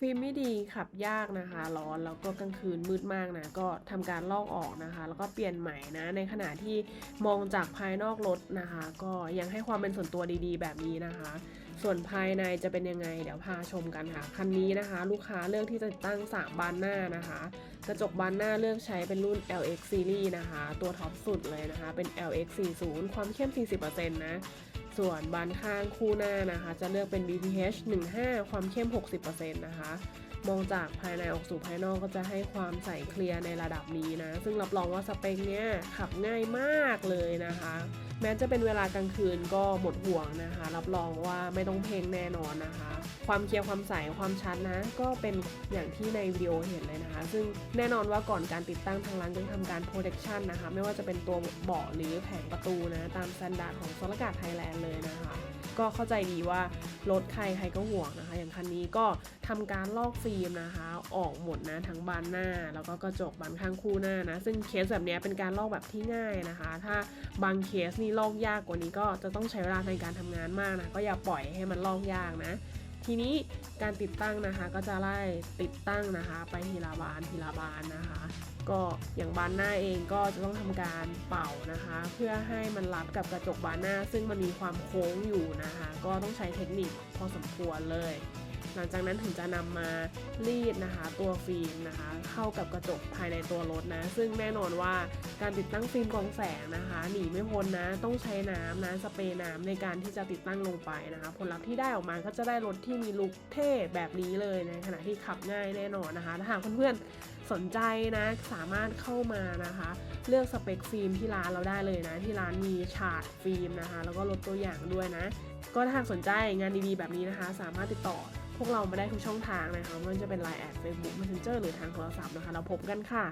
ฟิล์มไม่ดีขับยากนะคะ ร้อนแล้วก็กลางคืนมืดมากนะก็ทำการลอกออกนะคะ แล้วก็เปลี่ยนใหม่นะ ในขณะที่มองจากภายนอกรถนะคะ ก็ยังให้ความเป็นส่วนตัวดีๆ แบบนี้นะคะ ส่วนภายในจะเป็นยังไง เดี๋ยวพาชมกันค่ะคันนี้นะคะ ลูกค้าเลือกที่จะติดตั้ง 3 บานหน้านะคะ กระจกบานหน้าเลือกใช้เป็นรุ่น LX Series นะคะ ตัวท็อปสุดเลยนะคะ เป็น LX 40ความเข้ม 40%นะ ส่วนบานข้างคู่หน้านะคะ จะเลือกเป็น BPH 15 ความเข้ม 60%นะคะ มองจากภายในออกสู่ภายนอกก็จะให้ความใสเคลียร์ในระดับนี้นะ ซึ่งรับรองว่าสเปคเนี้ยขับง่ายมากเลยนะคะ แม้จะเป็นเวลากลางคืนก็หมดห่วงนะคะ รับรองว่าไม่ต้องเพลงแน่นอนนะคะ ความเคลียร์ความใสความชัดนะ ก็เป็นอย่างที่ในวิดีโอเห็นเลยนะคะ ซึ่งแน่นอนว่าก่อนการติดตั้งทางร้านจะทำการ protection นะคะ ไม่ว่าจะเป็นตัวเบาะหรือแผงประตูนะตามสแตนดาร์ดของสลกาดไทยแลนด์เลยนะคะ ก็เข้าใจดีว่ารถใครใครก็ห่วงนะคะ อย่างคันนี้ก็ทำการลอกฟิล์มนะคะ ออกหมดนะทั้งบานหน้า แล้วก็กระจกบานข้างคู่หน้านะ ซึ่งเคสแบบนี้เป็นการลอกแบบที่ง่ายนะคะ ถ้าบางเคสนี่ลอกยากกว่านี้ก็จะต้องใช้เวลาในการทำงานมากนะ ก็อย่าปล่อยให้มันลอกยากนะ ทีนี้การติดตั้งนะคะก็จะไล่ติดตั้งนะคะ ไปทีละบานทีละบานนะคะ ก็อย่างบานหน้าเองก็จะต้องทำการเป่านะคะ เพื่อให้มันรับกับกระจกบานหน้า ซึ่งมันมีความโค้งอยู่นะคะ ก็ต้องใช้เทคนิคพอสมควรเลย หลังจากนั้นถึงจะนำมารีดนะคะ ตัวฟิล์มนะคะ เข้ากับกระจกภายในตัวรถนะ ซึ่งแน่นอนว่าการติดตั้งฟิล์มกรองแสงนะคะ หนีไม่พ้นนะ ต้องใช้น้ำนะสเปรย์น้ำในการที่จะติดตั้งลงไปนะคะ ผลลัพธ์ที่ได้ออกมาก็จะได้รถที่มีลุคเท่แบบนี้เลยในขณะที่ขับง่ายแน่นอนนะคะถ้าหากเพื่อนๆสนใจนะสามารถเข้ามานะคะ เลือกสเปคฟิล์มที่ร้านเราได้เลยนะ ที่ร้านมีฉาดฟิล์มนะคะ แล้วก็ลดตัวอย่างด้วยนะ ก็ถ้าหากสนใจงานดีๆแบบนี้นะคะ สามารถติดต่อ พวกเรามาได้ทุกช่องทางนะคะไม่ว่าจะเป็น Line แอด Facebook Messenger หรือทางโทรศัพท์นะคะ เราพบกันค่ะ